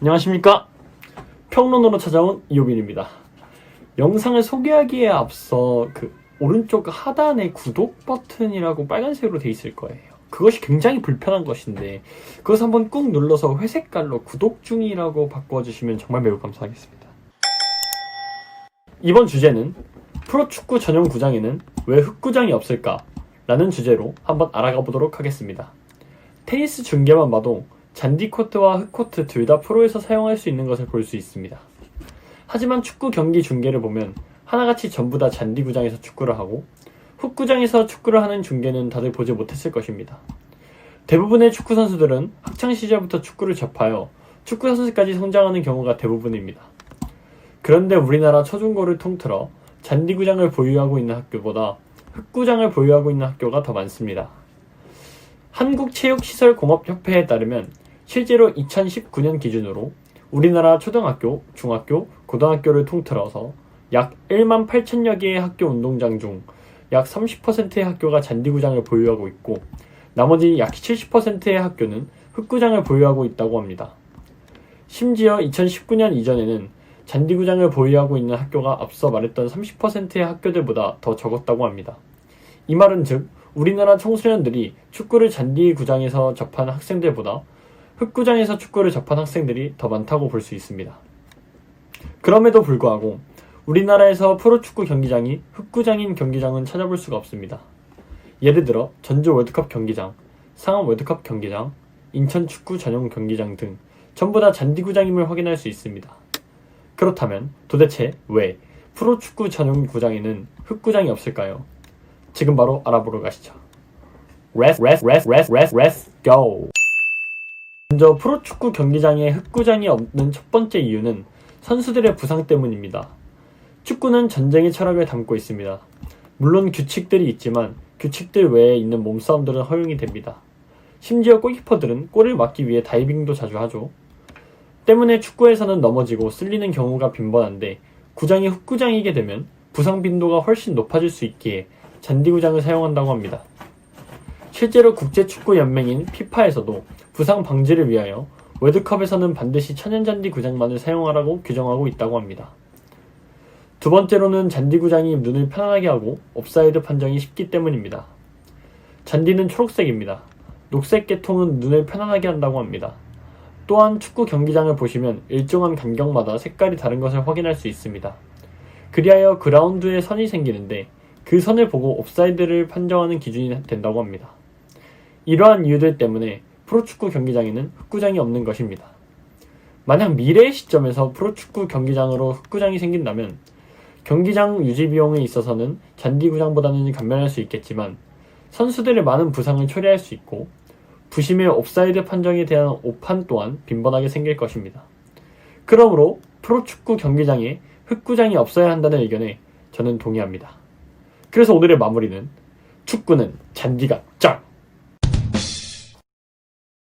안녕하십니까 평론으로 찾아온 이호빈입니다 영상을 소개하기에 앞서 그 오른쪽 하단에 구독 버튼이라고 빨간색으로 돼 있을 거예요 그것이 굉장히 불편한 것인데 그것을 한번 꾹 눌러서 회색깔로 구독 중이라고 바꿔주시면 정말 매우 감사하겠습니다 이번 주제는 프로축구 전용 구장에는 왜 흑구장이 없을까? 라는 주제로 한번 알아가 보도록 하겠습니다. 테니스 중계만 봐도 잔디 코트와 흑코트 둘 다 프로에서 사용할 수 있는 것을 볼 수 있습니다. 하지만 축구 경기 중계를 보면 하나같이 전부 다 잔디 구장에서 축구를 하고 흑구장에서 축구를 하는 중계는 다들 보지 못했을 것입니다. 대부분의 축구 선수들은 학창 시절부터 축구를 접하여 축구 선수까지 성장하는 경우가 대부분입니다. 그런데 우리나라 초중고를 통틀어 잔디 구장을 보유하고 있는 학교보다 흑구장을 보유하고 있는 학교가 더 많습니다. 한국체육시설공업협회에 따르면 실제로 2019년 기준으로 우리나라 초등학교, 중학교, 고등학교를 통틀어서 약 1만 8천여 개의 학교 운동장 중 약 30%의 학교가 잔디구장을 보유하고 있고 나머지 약 70%의 학교는 흑구장을 보유하고 있다고 합니다. 심지어 2019년 이전에는 잔디구장을 보유하고 있는 학교가 앞서 말했던 30%의 학교들보다 더 적었다고 합니다. 이 말은 즉 우리나라 청소년들이 축구를 잔디구장에서 접한 학생들보다 흑구장에서 축구를 접한 학생들이 더 많다고 볼 수 있습니다. 그럼에도 불구하고 우리나라에서 프로축구 경기장이 흑구장인 경기장은 찾아볼 수가 없습니다. 예를 들어 전주 월드컵 경기장, 상암 월드컵 경기장, 인천 축구 전용 경기장 등 전부 다 잔디구장임을 확인할 수 있습니다. 그렇다면 도대체 왜 프로축구 전용 구장에는 흑구장이 없을까요? 지금 바로 알아보러 가시죠. Let's, let's, let's, let's, let's go! 먼저 프로축구 경기장에 흑구장이 없는 첫 번째 이유는 선수들의 부상 때문입니다. 축구는 전쟁의 철학을 담고 있습니다. 물론 규칙들이 있지만 규칙들 외에 있는 몸싸움들은 허용이 됩니다. 심지어 골키퍼들은 골을 막기 위해 다이빙도 자주 하죠. 때문에 축구에서는 넘어지고 쓸리는 경우가 빈번한데 구장이 흑구장이게 되면 부상 빈도가 훨씬 높아질 수 있기에 잔디구장을 사용한다고 합니다. 실제로 국제축구연맹인 피파에서도 부상 방지를 위하여 월드컵에서는 반드시 천연잔디 구장만을 사용하라고 규정하고 있다고 합니다. 두 번째로는 잔디 구장이 눈을 편안하게 하고 옵사이드 판정이 쉽기 때문입니다. 잔디는 초록색입니다. 녹색 계통은 눈을 편안하게 한다고 합니다. 또한 축구 경기장을 보시면 일정한 간격마다 색깔이 다른 것을 확인할 수 있습니다. 그리하여 그라운드에 선이 생기는데 그 선을 보고 옵사이드를 판정하는 기준이 된다고 합니다. 이러한 이유들 때문에 프로축구 경기장에는 흑구장이 없는 것입니다. 만약 미래의 시점에서 프로축구 경기장으로 흑구장이 생긴다면 경기장 유지 비용에 있어서는 잔디구장보다는 감면할 수 있겠지만 선수들의 많은 부상을 초래할 수 있고 부심의 옵사이드 판정에 대한 오판 또한 빈번하게 생길 것입니다. 그러므로 프로축구 경기장에 흑구장이 없어야 한다는 의견에 저는 동의합니다. 그래서 오늘의 마무리는 축구는 잔디가 짱!